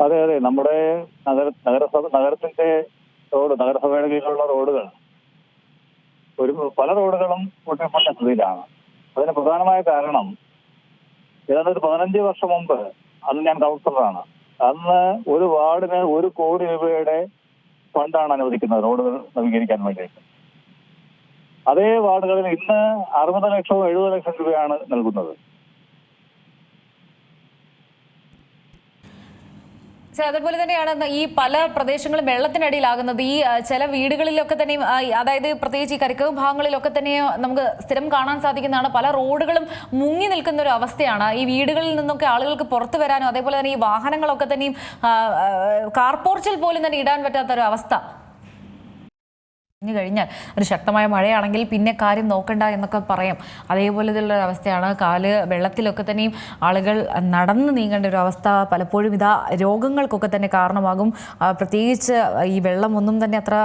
അതെ അതെ. നമ്മുടെ നഗര നഗരസഭ നഗരത്തിന്റെ റോഡ് നഗരസഭയുടെ കീഴിലുള്ള റോഡുകൾ. ഒരു പല റോഡുകളും പൊട്ടിപ്പൊട്ട സ്ഥിതിയിലാണ് അതിന് പ്രധാനമായ കാരണം ഏതാണ്ട് ഒരു പതിനഞ്ച് വർഷം മുമ്പ് അന്ന് ഞാൻ കൗൺസിലറാണ്. അന്ന് ഒരു വാർഡിന് ഒരു കോടി രൂപയുടെ ഫണ്ടാണ് അനുവദിക്കുന്നത് റോഡുകൾ നവീകരിക്കാൻ വേണ്ടിയിട്ട്. അതേ വാർഡുകളിൽ ഇന്ന് അറുപത് ലക്ഷവും എഴുപത് ലക്ഷം രൂപയാണ് നൽകുന്നത്. അതുപോലെ തന്നെയാണ് ഈ പല പ്രദേശങ്ങളും വെള്ളത്തിനടിയിലാകുന്നത്. ഈ ചില വീടുകളിലൊക്കെ തന്നെയും അതായത് പ്രത്യേകിച്ച് ഈ കരിക്കവ് ഭാഗങ്ങളിലൊക്കെ തന്നെ നമുക്ക് സ്ഥിരം കാണാൻ സാധിക്കുന്നതാണ്. പല റോഡുകളും മുങ്ങി നിൽക്കുന്ന ഒരു അവസ്ഥയാണ്. ഈ വീടുകളിൽ നിന്നൊക്കെ ആളുകൾക്ക് പുറത്തു വരാനും അതേപോലെ തന്നെ ഈ വാഹനങ്ങളൊക്കെ തന്നെയും കാർപോർച്ചിൽ പോലും തന്നെ ഇടാൻ പറ്റാത്ത ഒരു അവസ്ഥ. കഴിഞ്ഞു കഴിഞ്ഞാൽ ഒരു ശക്തമായ മഴയാണെങ്കിൽ പിന്നെ കാര്യം നോക്കണ്ട എന്നൊക്കെ പറയാം. അതേപോലെ ഒരു അവസ്ഥയാണ് കാൽ വെള്ളത്തിലൊക്കെ തന്നെയും ആളുകൾ നടന്ന് നീങ്ങേണ്ട ഒരു അവസ്ഥ പലപ്പോഴും ഇതാ രോഗങ്ങൾക്കൊക്കെ തന്നെ കാരണമാകും. പ്രത്യേകിച്ച് ഈ വെള്ളമൊന്നും തന്നെ അത്ര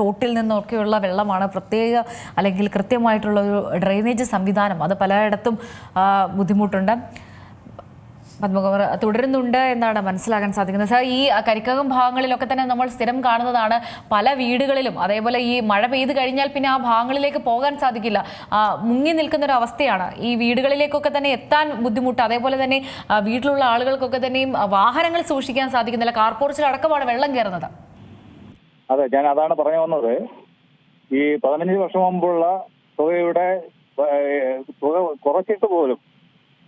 തോട്ടിൽ നിന്നൊക്കെയുള്ള വെള്ളമാണ്. പ്രത്യേക അല്ലെങ്കിൽ കൃത്യമായിട്ടുള്ള ഒരു ഡ്രെയിനേജ് സംവിധാനം അത് പലയിടത്തും ബുദ്ധിമുട്ടുണ്ട്. പത്മകുമാർ തുടരുന്നുണ്ട് എന്നാണ് മനസ്സിലാക്കാൻ സാധിക്കുന്നത്. സാർ ഈ കരിക്കകം ഭാഗങ്ങളിലൊക്കെ തന്നെ നമ്മൾ സ്ഥിരം കാണുന്നതാണ് പല വീടുകളിലും. അതേപോലെ ഈ മഴ പെയ്ത് കഴിഞ്ഞാൽ പിന്നെ ആ ഭാഗങ്ങളിലേക്ക് പോകാൻ സാധിക്കില്ല. മുങ്ങി നിൽക്കുന്ന ഒരു അവസ്ഥയാണ്. ഈ വീടുകളിലേക്കൊക്കെ തന്നെ എത്താൻ ബുദ്ധിമുട്ട്. അതേപോലെ തന്നെ വീട്ടിലുള്ള ആളുകൾക്കൊക്കെ തന്നെയും വാഹനങ്ങൾ സൂക്ഷിക്കാൻ സാധിക്കുന്നില്ല. കാർപോർച്ചിൽ അടക്കമാണ് വെള്ളം കയറുന്നത്. അതെ ഞാൻ അതാണ് പറഞ്ഞു വന്നത്. ഈ പതിനഞ്ച് വർഷം മുമ്പുള്ള തുകയുടെ തുക കുറച്ചിട്ട് പോലും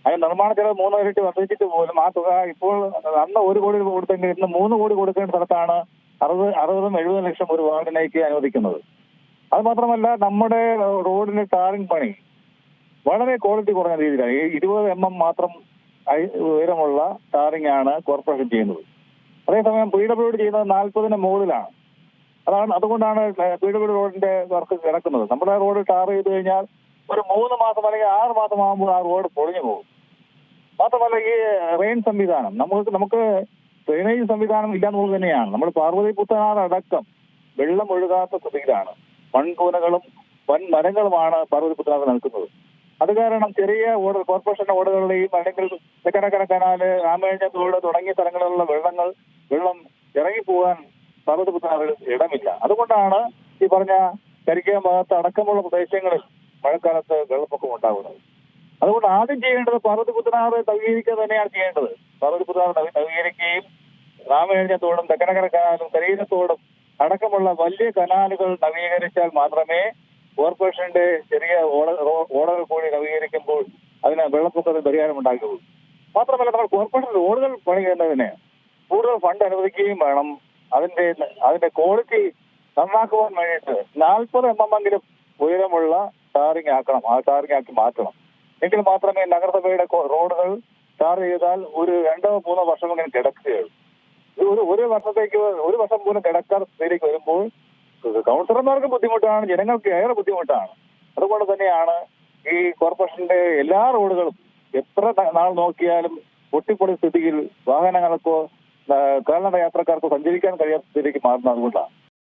അതിന് നിർമ്മാണ ചെലവ് മൂന്ന് ഇരട്ടി വർദ്ധിച്ചിട്ട് പോലും ആ തുക ഇപ്പോൾ അന്ന് ഒരു കോടി രൂപ കൊടുത്തെങ്കിൽ ഇന്ന് മൂന്ന് കോടി കൊടുക്കേണ്ട സ്ഥലത്താണ് അറുപത് അറുപതും എഴുപതും ലക്ഷം ഒരു വാർഡിലേക്ക് അനുവദിക്കുന്നത്. അത് മാത്രമല്ല നമ്മുടെ റോഡിന്റെ ടാറിംഗ് പണി വളരെ ക്വാളിറ്റി കുറഞ്ഞ രീതിയിലാണ്. ഈ ഇരുപത് എം എം മാത്രം ഉയരമുള്ള ടാറിംഗ് ആണ് കോർപ്പറേഷൻ ചെയ്യുന്നത്. അതേസമയം പി ഡബ്ല്യു ഡി ചെയ്യുന്നത് നാൽപ്പതിന് മുകളിലാണ്. അതാണ് അതുകൊണ്ടാണ് പി ഡബ്ല്യു ഡി റോഡിന്റെ വർക്ക് കിടക്കുന്നത്. നമ്മുടെ റോഡ് ടാർ ചെയ്ത് കഴിഞ്ഞാൽ ഒരു മൂന്ന് മാസം അല്ലെങ്കിൽ ആറ് മാസം ആകുമ്പോൾ ആ റോഡ് പൊളിഞ്ഞു പോകും. മാത്രമല്ല ഈ റെയിൻ സംവിധാനം നമുക്ക് നമുക്ക് ഡ്രെയിനേജ് സംവിധാനം ഇല്ലാന്നുള്ളത് തന്നെയാണ്. നമ്മൾ പാർവതി പുത്തനാട് അടക്കം വെള്ളം ഒഴുകാത്ത സ്ഥിതിയിലാണ്. മൺകൂനകളും വൻ മരങ്ങളുമാണ് പാർവതി പുത്തനാട് നിൽക്കുന്നത് അത് കാരണം ചെറിയ ഓർഡർ കോർപ്പറേഷന്റെ ഓടുകളുടെയും അല്ലെങ്കിൽ തെക്കനക്കര കനാല് രാമേഴ്ച തോട് തുടങ്ങിയ സ്ഥലങ്ങളിലുള്ള വെള്ളങ്ങൾ വെള്ളം ഇറങ്ങിപ്പോകാൻ പാർവതി പുത്തനാറിൽ ഇടമില്ല. അതുകൊണ്ടാണ് ഈ പറഞ്ഞ കരിക്കക ഭാഗത്ത് അടക്കമുള്ള പ്രദേശങ്ങളിൽ മഴക്കാലത്ത് വെള്ളപ്പൊക്കം ഉണ്ടാകുന്നത്. അതുകൊണ്ട് ആദ്യം ചെയ്യേണ്ടത് പാർവതി പുത്തനാറ് നവീകരിക്കുക തന്നെയാണ് ചെയ്യേണ്ടത്. പാർവതി പുത്തനാറ് നവീ- നവീകരിക്കുകയും രാമകഴിഞ്ഞത്തോടും തെക്കനക്കര കനാലും കരീരത്തോടും അടക്കമുള്ള വലിയ കനാലുകൾ നവീകരിച്ചാൽ മാത്രമേ കോർപ്പറേഷന്റെ ചെറിയ ഓടകൾ കൂടി നവീകരിക്കുമ്പോൾ അതിന് വെള്ളപ്പൊക്കത്തിന് പരിഹാരം ഉണ്ടാക്കുകയുള്ളൂ മാത്രമല്ല നമ്മൾ കോർപ്പറേഷൻ റോഡുകൾ പണിയുന്നതിന് കൂടുതൽ ഫണ്ട് അനുവദിക്കുകയും വേണം. അതിന്റെ അതിന്റെ ക്വാളിറ്റി നന്നാക്കുവാൻ വേണ്ടിയിട്ട് നാൽപ്പത് എം എം എങ്കിലും ഉയരമുള്ള ടാറിംഗ് ആക്കണം ആ ടാറിംഗ് ആക്കി മാറ്റണം. എങ്കിൽ മാത്രമേ നഗരസഭയുടെ റോഡുകൾ ടാർ ചെയ്താൽ ഒരു രണ്ടോ മൂന്നോ വർഷം ഇങ്ങനെ കിടക്കുകയുള്ളൂ ഒരു ഒരു വർഷത്തേക്ക് ഒരു വർഷം പോലും കിടക്കാൻ സ്ഥിതിയിലേക്ക് വരുമ്പോൾ കൗൺസിലർമാർക്ക് ബുദ്ധിമുട്ടാണ് ജനങ്ങൾക്ക് ഏറെ ബുദ്ധിമുട്ടാണ്. അതുപോലെ തന്നെയാണ് ഈ കോർപ്പറേഷന്റെ എല്ലാ റോഡുകളും എത്ര നാൾ നോക്കിയാലും പൊട്ടിപ്പൊളി സ്ഥിതിയിൽ വാഹനങ്ങൾക്കോ കാൽനട യാത്രക്കാർക്കോ സഞ്ചരിക്കാൻ കഴിയാത്ത സ്ഥിതിക്ക് മാറുന്നത് അതുകൊണ്ടാണ്